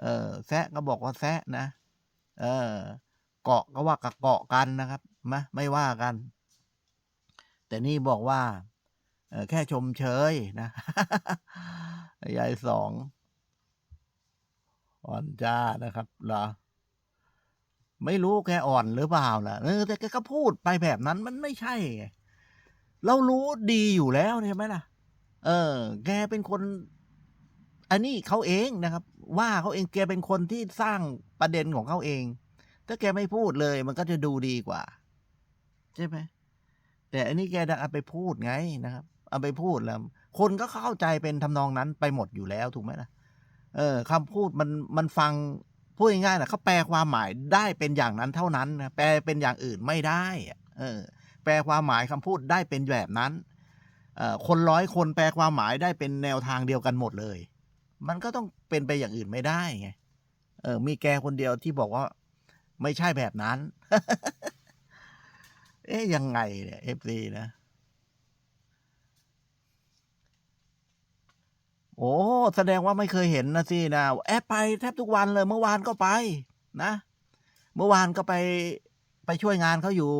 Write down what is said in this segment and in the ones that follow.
เออแซะก็บอกว่าแซะนะ เออ เกาะก็ว่ากับเกาะกันนะครับมะไม่ว่ากัน แต่นี่บอกว่าเออแค่ชมเชยนะยายสองอ่อนจ้านะครับเหรอไม่รู้แกอ่อนหรือเปล่าล่ะเออแต่แกก็พูดไปแบบนั้นมันไม่ใช่ไงเรารู้ดีอยู่แล้วใช่ไหมล่ะ เออ แกเป็นคน อันนี้เขาเองนะครับ ว่าเขาเองแกเป็นคนที่สร้างประเด็นของเขาเอง ถ้าแกไม่พูดเลย มันก็จะดูดีกว่า ใช่ไหมแต่อันนี้แกดันเอาไปพูดไงนะครับ เอาไปพูดแล้ว คนก็เข้าใจเป็นทำนองนั้นไปหมดอยู่แล้วถูกไหมล่ะเออคำพูดมันมันฟังพูดง่ายๆนะเขาแปลความหมายได้เป็นอย่างนั้นเท่านั้นนะแปลเป็นอย่างอื่นไม่ได้เออ แปลความหมายคำพูดได้เป็นแบบนั้นเออคนร้อยคนแปลความหมายได้เป็นแนวทางเดียวกันหมดเลย มันก็ต้องเป็นไปอย่างอื่นไม่ได้ไงเออ มีแกคนเดียวที่บอกว่า ไม่ใช่แบบนั้น เอ๊ยยังไงเนี่ยเอฟซีนะ โอ้แสดงว่าไม่เคยเห็นนะสินะแอดไปแทบทุกวันเลย เมื่อวานก็ไป นะ เมื่อวานก็ไปไปช่วยงานเขาอยู่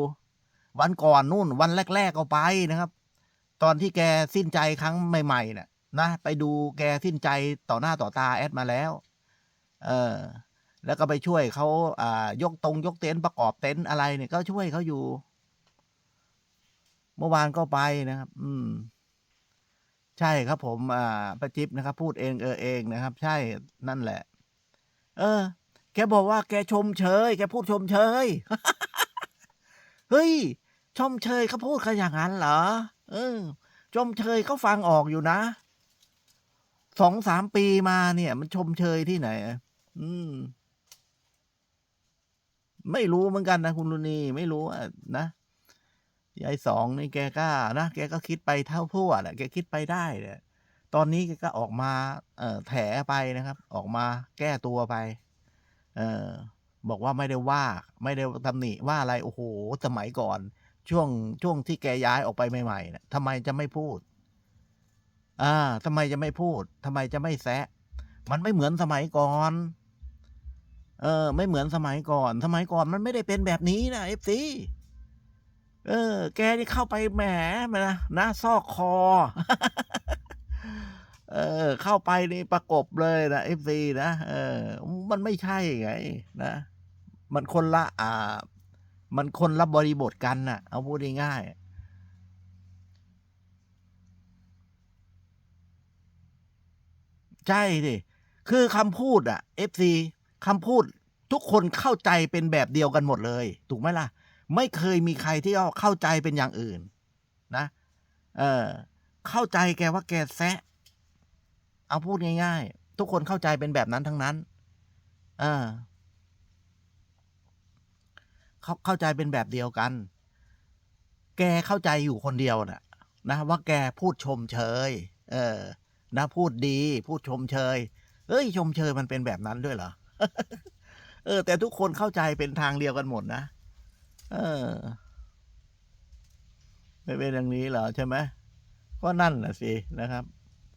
วันก่อนนู่น วันแรก ๆ ก็ไปนะครับ ตอนที่แกสิ้นใจครั้งใหม่ ๆ เนี่ย นะไปดูแกสิ้นใจต่อหน้าต่อตาแอดมาแล้ว เออ แล้วก็ไปช่วยเขาอ่ายกตรงยกเต็นท์ประกอบเต็นท์อะไรเนี่ยก็ช่วยเขาอยู่ เมื่อวานก็ไปนะครับ อืม ใช่ครับ ผม อ่าประจิบนะครับ พูดเองเออเองนะครับ ใช่นั่นแหละ เออ แกบอกว่าแกชมเชย แกพูดชมเชย เฮ้ย ชมเชยเขาพูดกันอย่างนั้นเหรอ เออชมเชยเขาฟังออกอยู่นะ สองสามปีมาเนี่ย มันชมเชยที่ไหนอะอืม ไม่รู้เหมือนกันนะคุณลุนีไม่รู้อะนะยายสองนี่แกก็นะแกก็คิดไปเท่าพวดอะแกคิดไปได้เนี่ยตอนนี้แกก็ออกมา เอ่อแถไปนะครับ ออกมาแก้ตัวไป เออบอกว่าไม่ได้ว่า ไม่ได้ตำหนิว่าอะไรโอ้โห สมัยก่อน ช่วงช่วงที่แกย้ายออกไปใหม่ๆเนี่ยทำไมจะไม่พูด อ่าทำไมจะไม่พูดทำไมจะไม่แซะ มันไม่เหมือนสมัยก่อน เออ ไม่เหมือนสมัยก่อน สมัยก่อนมันไม่ได้เป็นแบบนี้นะเอฟซีเออ แกนี่เข้าไปแหมมานะนะซอกคอ เออ เข้าไปนี่ประกบเลยนะเอฟซีนะเออ มันไม่ใช่ไง นะ มันคนละ อ่า มันคนละบริบทกันน่ะ เอาพูดง่ายๆ ใช่ดิคือคำพูดอะเอฟซีคำพูดทุกคนเข้าใจเป็นแบบเดียวกันหมดเลย ถูกไหมล่ะ ไม่เคยมีใครที่เข้าใจเป็นอย่างอื่น นะ เออเข้าใจแกว่าแกแซะ เอาพูดง่าย ๆ ทุกคนเข้าใจเป็นแบบนั้นทั้งนั้น เออเขาเข้าใจเป็นแบบเดียวกัน แกเข้าใจอยู่คนเดียวน่ะ นะว่าแกพูดชมเชย เออ นะพูดดี พูดชมเชย เอ้ย ชมเชยมันเป็นแบบนั้นด้วยเหรอ เออ แต่ทุกคนเข้าใจเป็นทางเดียวกันหมดนะ เออ ไม่เป็นอย่างนี้เหรอใช่ไหมก็นั่นแหละสินะครับ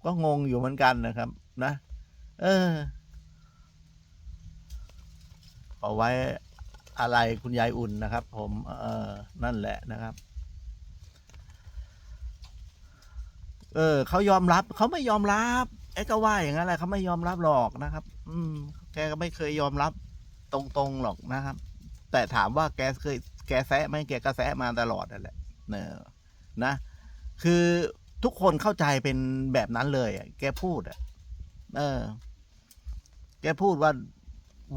ก็งงอยู่เหมือนกันนะครับ นะ เออเอาไว้อะไรคุณยายอุ่นนะครับ ผม เออนั่นแหละนะครับ เออเขายอมรับเขาไม่ยอมรับไอ้ก็ว่าอย่างนั้นแหละเขาไม่ยอมรับหรอกนะครับ อืม แกก็ไม่เคยยอมรับตรงๆหรอกนะครับ แต่ถามว่าแกเคยแกแซะไหมแกก็แซะมาตลอดนั่นแหละเนอนะ คือทุกคนเข้าใจเป็นแบบนั้นเลยอะแกพูดอะ เออ แกพูดว่า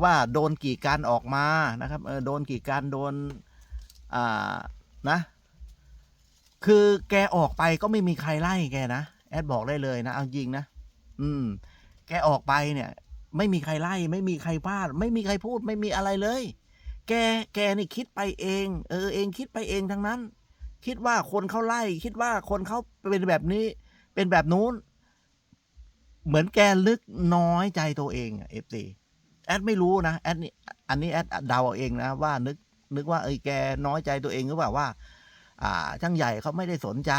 ว่าโดนกี่การออกมานะครับ เออโดนกี่การโดน อ่านะ คือแกออกไปก็ไม่มีใครไล่แกนะแอดบอกได้เลยนะเอาจริงนะอืม แกออกไปเนี่ย ไม่มีใครไล่ ไม่มีใครพลาด ไม่มีใครพูด ไม่มีอะไรเลย แกแกนี่คิดไปเอง เออเองคิดไปเองทั้งนั้น คิดว่าคนเขาไล่ คิดว่าคนเขาเป็นแบบนี้ เป็นแบบนู้น เหมือนแกลึกน้อยใจตัวเองเอฟซีแอดไม่รู้นะแอดนี่อันนี้แอดเดาเอาเองนะว่านึกนึกว่าเออแกน้อยใจตัวเองหรือเปล่าว่าอ่า ช่างใหญ่เขาไม่ได้สนใจ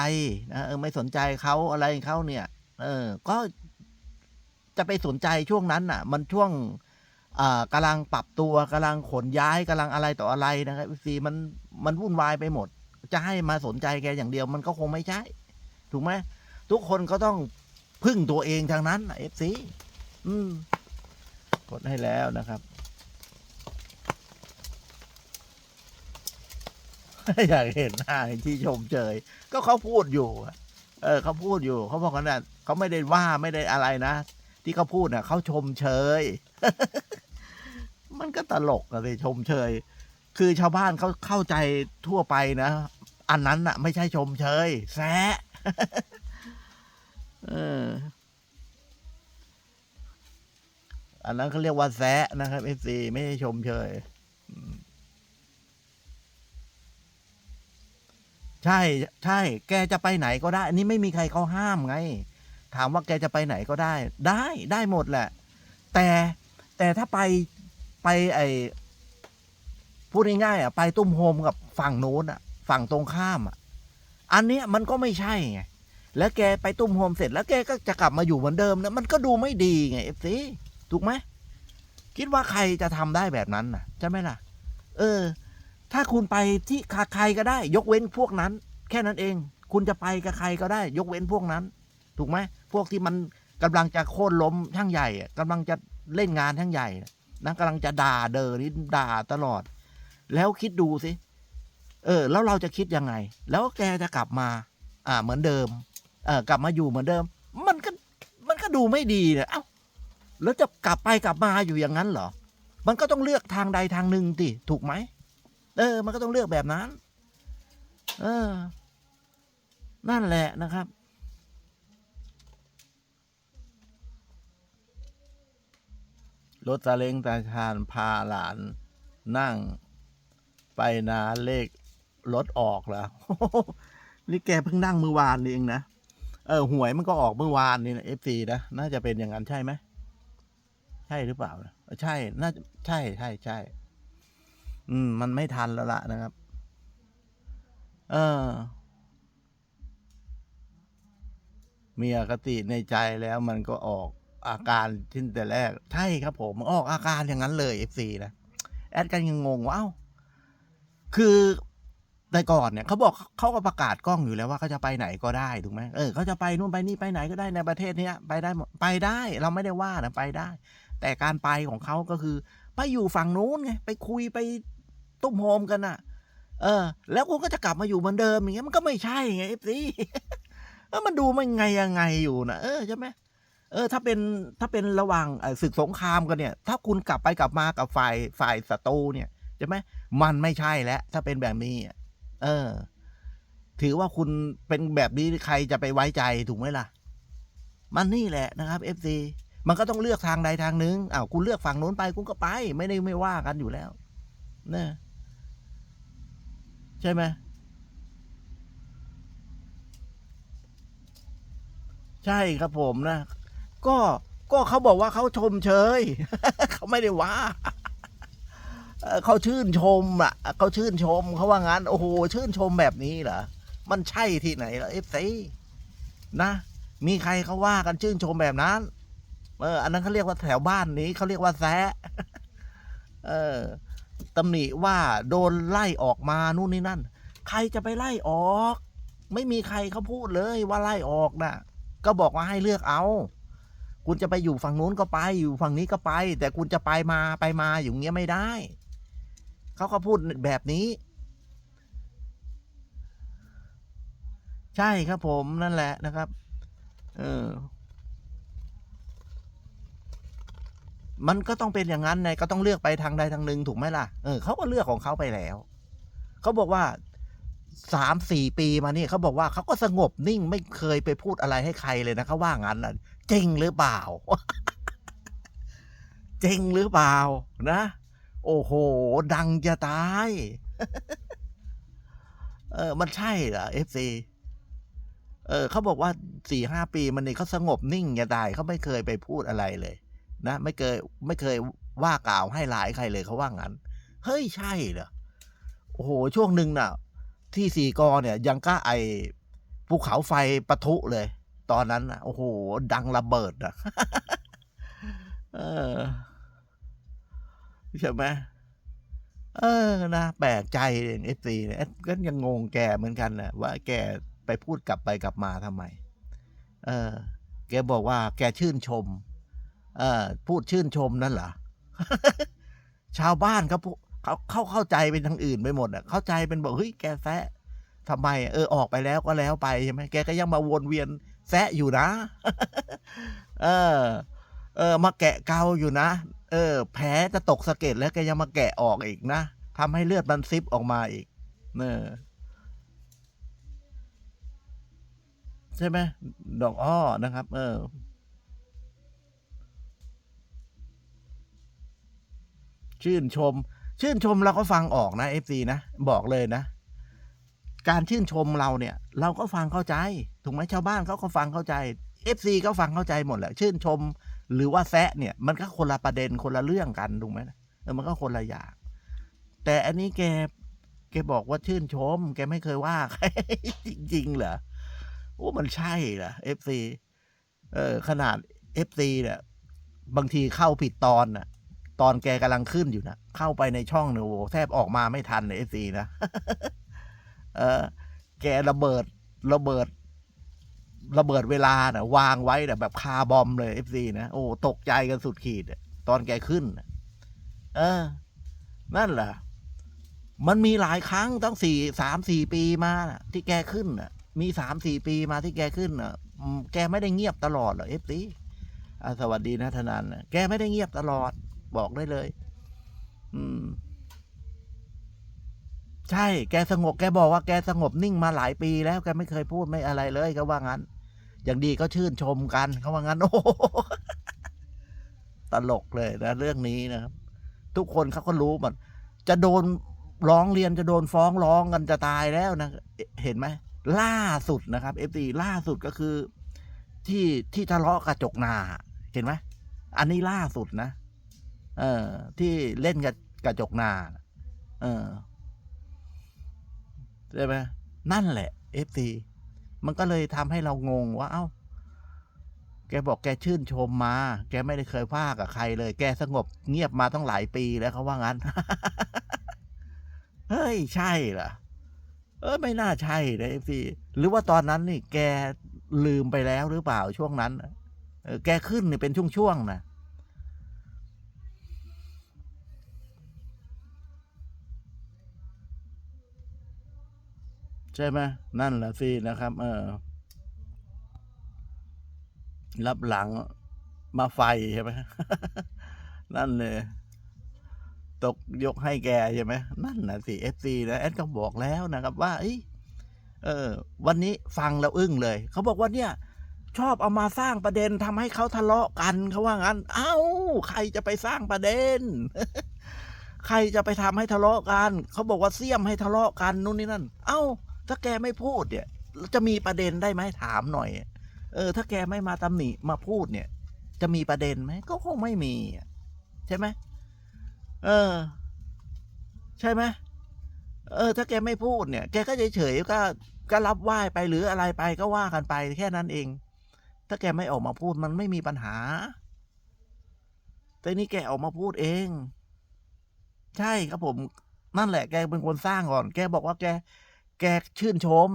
นะเออไม่สนใจเขาอะไรเขาเนี่ย เออ ก็จะไปสนใจช่วงนั้นน่ะ มันช่วงอ่ากำลังปรับตัวกำลังขนย้ายกำลังอะไรต่ออะไรนะครับซีมันมันวุ่นวายไปหมด จะให้มาสนใจแกอย่างเดียวมันก็คงไม่ใช่ ถูกไหมทุกคนก็ต้องพึ่งตัวเองทางนั้นเอฟซีกดให้แล้วนะครับ อยากเห็นหน้าที่ชมเชยก็เขาพูดอยู่ เออเขาพูดอยู่เขาบอกกันนะเขาไม่ได้ว่าไม่ได้อะไรนะ ที่เขาพูดน่ะเขาชมเชย มันก็ตลกอะเลยชมเชย คือชาวบ้านเขาเข้าใจทั่วไปนะ อันนั้นน่ะ ไม่ใช่ชมเชยแซะเอออันนั้นเขาเรียกว่าแซะนะครับเอฟซีไม่ใช่ชมเชยอืม ใช่ใช่ แกจะไปไหนก็ได้ อันนี้ไม่มีใครเขาห้ามไง ถามว่าแกจะไปไหนก็ได้ ได้ได้หมดแหละ แต่แต่ถ้าไปไปไอพูดง่ายๆอะไปตุ้มโฮมกับฝั่งโน้นอะ ฝั่งตรงข้ามอะ อันเนี้ยมันก็ไม่ใช่ไงแล้วแกไปตุ้มโฮมเสร็จแล้วแกก็จะกลับมาอยู่เหมือนเดิมนะมันก็ดูไม่ดีไงเอฟซีถูกไหมคิดว่าใครจะทำได้แบบนั้นน่ะใช่ไหมล่ะ เออ ถ้าคุณไปที่ใครก็ได้ ยกเว้นพวกนั้น แค่นั้นเอง คุณจะไปกับใครก็ได้ ยกเว้นพวกนั้น ถูกไหมพวกที่มันกำลังจะโค่นล้มช่างใหญ่อะกำลังจะเล่นงานช่างใหญ่นะกำลังจะด่าเดอนี่ด่าตลอด แล้วคิดดูสิเออ แล้วเราจะคิดยังไง แล้วแกจะกลับมา อ่า เหมือนเดิม เออกลับมาอยู่เหมือนเดิม มันก็มันก็ดูไม่ดีเนี่ยเอ้าแล้วจะกลับไปกลับมาอยู่อย่างนั้นเหรอ มันก็ต้องเลือกทางใดทางหนึ่งติถูกไหม เออ มันก็ต้องเลือกแบบนั้น เออ นั่นแหละนะครับ รถซาเล้งตาชาญพาหลานนั่งไปนาเลขรถออกแล้วนี่แกเพิ่งนั่งเมื่อวานนี่เองนะ เออ หวยมันก็ออกเมื่อวานนี่นะเอฟซีนะ น่าจะเป็นอย่างนั้นใช่ไหม ใช่หรือเปล่านะใช่ น่าจะใช่ ใช่ ใช่ อืม มันไม่ทันแล้วล่ะนะครับ เออ มีอคติในใจแล้วมันก็ออกอาการที่แต่แรก ใช่ครับผม ออกอาการอย่างนั้นเลยเอฟซีนะ แอดกันยังงงว่าเอ้า คือแต่ก่อนเนี่ยเขาบอกเขาก็ประกาศกล้องอยู่แล้วว่าเขาจะไปไหนก็ได้ถูกไหมเออเขาจะไปนู่นไปนี่ไปไหนก็ได้ในประเทศเนี้ยไปได้ไปได้เราไม่ได้ว่านะไปได้ แต่การไปของเขาก็คือ ไปอยู่ฝั่งนู้นไงไปคุยไป ตุ้มโฮมกันน่ะ เออ แล้วคุณก็จะกลับมาอยู่เหมือนเดิมอย่างเงี้ยมันก็ไม่ใช่ไงเอฟซีเออมันดูมันไงยังไงอยู่นะเออใช่ไหมเออถ้าเป็นถ้าเป็นระหว่างศึกสงครามกันเนี่ย ถ้าคุณกลับไปกลับมากับฝ่ายฝ่ายศัตรูเนี่ยใช่ไหมมันไม่ใช่แล้วถ้าเป็นแบบนี้เออ ถือว่าคุณเป็นแบบนี้ใครจะไปไว้ใจถูกไหมล่ะ มันนี่แหละนะครับเอฟซีมันก็ต้องเลือกทางใดทางหนึ่งอ้าวคุณเลือกฝั่งโน้นไปคุณก็ไป ไม่ได้ไม่ว่ากันอยู่แล้วเนะ ใช่ไหมใช่ครับผมนะ ก็ก็เขาบอกว่าเขาชมเชยเขาไม่ได้ว่าเขาชื่นชมอะเขาชื่นชมเขาว่างั้นโอ้โหชื่นชมแบบนี้เหรอมันใช่ที่ไหนล่ะเอฟซีนะ มีใครเขาว่ากันชื่นชมแบบนั้น เออ อันนั้นเขาเรียกว่าแถวบ้านนี้เขาเรียกว่าแซะเออ ตำหนิว่าโดนไล่ออกมานู่นนี่นั่น ใครจะไปไล่ออก ไม่มีใครเขาพูดเลยว่าไล่ออกน่ะ ก็บอกว่าให้เลือกเอา คุณจะไปอยู่ฝั่งนู้นก็ไปอยู่ฝั่งนี้ก็ไป แต่คุณจะไปมาไปมาอยู่เงี้ยไม่ได้เขาก็พูดแบบนี้ ใช่ครับผมนั่นแหละนะครับ เออ มันก็ต้องเป็นอย่างนั้นไงก็ต้องเลือกไปทางใดทางหนึ่งถูกไหมล่ะเออเขาก็เลือกของเขาไปแล้วเขาบอกว่าสามสี่ปีมานี่เขาบอกว่าเขาก็สงบนิ่งไม่เคยไปพูดอะไรให้ใครเลยนะเขาว่างั้นนะจริงหรือเปล่า จริงหรือเปล่านะ โอ้โห ดังจะตาย เออ มันใช่เหรอเอฟซีเออเขาบอกว่าสี่ห้าปีมันนี่เขาสงบนิ่งจะตายเขาไม่เคยไปพูดอะไรเลย นะไม่เคยไม่เคยว่ากล่าวให้ลายใครเลยเขาว่างั้น เฮ้ยใช่เหรอโอ้โหช่วงหนึ่งน่ะ ที่สี่กอเนี่ยยังก็ไอภูเขาไฟปะทุเลย ตอนนั้นน่ะโอ้โห ดังระเบิดอะเออใช่ไหมเออนะแปลกใจเอฟซีเนี่ยก็ยังงงแกเหมือนกันแหละว่าแกไปพูดกลับไปกลับมาทำไม เออ แกบอกว่าแกชื่นชม พูดชื่นชมนั่นเหรอ ชาวบ้านเขาเขาเข้าเข้าใจเป็นทางอื่นไปหมดอะ เข้าใจเป็นบอกเฮ้ยแกแซะทำไม เออออกไปแล้วก็แล้วไปใช่ไหมแกก็ยังมาวนเวียนแซะอยู่นะ เออ เออ มาแกะเกาอยู่นะ เออ แผลจะตกสะเก็ดแล้วแกยังมาแกะออกอีกนะทำให้เลือดมันซิปออกมาอีกเออใช่ไหมดอกอ้อนะครับ เออ ชื่นชม ชื่นชมเราก็ฟังออกนะเอฟซีนะ บอกเลยนะ การชื่นชมเราเนี่ย เราก็ฟังเข้าใจ ถูกไหมชาวบ้านเขาก็ฟังเข้าใจเอฟซีก็ฟังเข้าใจหมดแหละ ชื่นชม หรือว่าแซะเนี่ย มันก็คนละประเด็นคนละเรื่องกันถูกไหมเออมันก็คนละอย่าง แต่อันนี้แกแกบอกว่าชื่นชม แกไม่เคยว่าใครจริงๆเหรอโอ้มันใช่เหรอเอฟซีเออขนาดเอฟซีเนี่ยบางทีเข้าผิดตอนน่ะ ตอนแกกำลังขึ้นอยู่นะเข้าไปในช่องเนี่ยโอ้โหแทบออกมาไม่ทันเลยเอฟซีนะเออ แกระเบิดระเบิด ระเบิดเวลาน่ะ วางไว้น่ะแบบคาร์บอมเลยเอฟซีนะโอ้ตกใจกันสุดขีดอะตอนแกขึ้นเออ นั่นแหละมันมีหลายครั้งตั้งสี่สามสี่ปีมานะที่แกขึ้นน่ะ มีสามสี่ปีมาที่แกขึ้นน่ะ แกไม่ได้เงียบตลอดหรอเอฟซีสวัสดีนะธนันนะแกไม่ได้เงียบตลอด บอกได้เลย อืม ใช่ แกสงบ แกบอกว่าแกสงบนิ่งมาหลายปีแล้ว แกไม่เคยพูดไม่อะไรเลยก็ว่างั้น อย่างดีก็ชื่นชมกันเขาว่างั้น โอ้ตลกเลยนะ เรื่องนี้นะครับ ทุกคนเขาก็รู้หมดจะโดนร้องเรียนจะโดนฟ้องร้องกันจะตายแล้วนะ เห็นไหมล่าสุดนะครับเอฟซีล่าสุดก็คือ ที่ที่ทะเลาะกระจกนา เห็นไหมอันนี้ล่าสุดนะ เออ ที่เล่นกับกระจกนา เออใช่ไหมนั่นแหละเอฟซีมันก็เลยทำให้เรางงว่า เอ้า แกบอกแกชื่นชมมา แกไม่ได้เคยว่ากับใครเลย แกสงบเงียบมาตั้งหลายปีแล้วเขาว่างั้น เฮ้ย ใช่เหรอ เออไม่น่าใช่นะเอฟซีหรือว่าตอนนั้นนี่ แกลืมไปแล้วหรือเปล่าช่วงนั้นเออแกขึ้นนี่เป็นช่วงๆนะ ใช่ไหมนั่นแหละสินะครับ เออ รับหลังมาไฟใช่ไหมนั่นเลยตกยกให้แกใช่ไหมนั่นนะสิเอฟซีนะแอดก็บอกแล้วนะครับว่าเออ วันนี้ฟังแล้วอึ้งเลย เขาบอกว่าเนี่ย ชอบเอามาสร้างประเด็นทำให้เขาทะเลาะกันเขาว่างั้น เอ้า ใครจะไปสร้างประเด็น ใครจะไปทำให้ทะเลาะกัน เขาบอกว่าเสี่ยมให้ทะเลาะกันนู่นนี่นั่น เอ้า ถ้าแกไม่พูดเนี่ยจะมีประเด็นได้ไหมถามหน่อย เออ ถ้าแกไม่มาตำหนิมาพูดเนี่ย จะมีประเด็นไหมก็คงไม่มีใช่ไหมเออ ใช่ไหมเออ ถ้าแกไม่พูดเนี่ย แกก็เฉยๆก็ก็รับไหว้ไปหรืออะไรไปก็ว่ากันไปแค่นั้นเอง ถ้าแกไม่ออกมาพูดมันไม่มีปัญหา แต่นี่แกออกมาพูดเอง ใช่ครับผม นั่นแหละ แกเป็นคนสร้างก่อน แกบอกว่าแก แกชื่นชม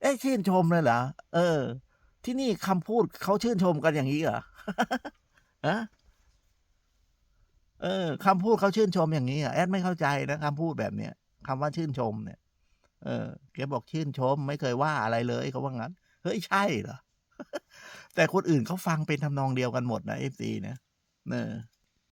เอ้ชื่นชมเลยเหรอ เออ ที่นี่คำพูดเขาชื่นชมกันอย่างนี้เหรอฮะเออคำพูดเขาชื่นชมอย่างนี้เหรอแอดไม่เข้าใจนะคำพูดแบบเนี้ยคำว่าชื่นชมเนี่ย เออแกบอกชื่นชม ไม่เคยว่าอะไรเลยเขาว่างั้น เฮ้ยใช่เหรอแต่คนอื่นเขาฟังเป็นทำนองเดียวกันหมดนะเอฟซีนะเออ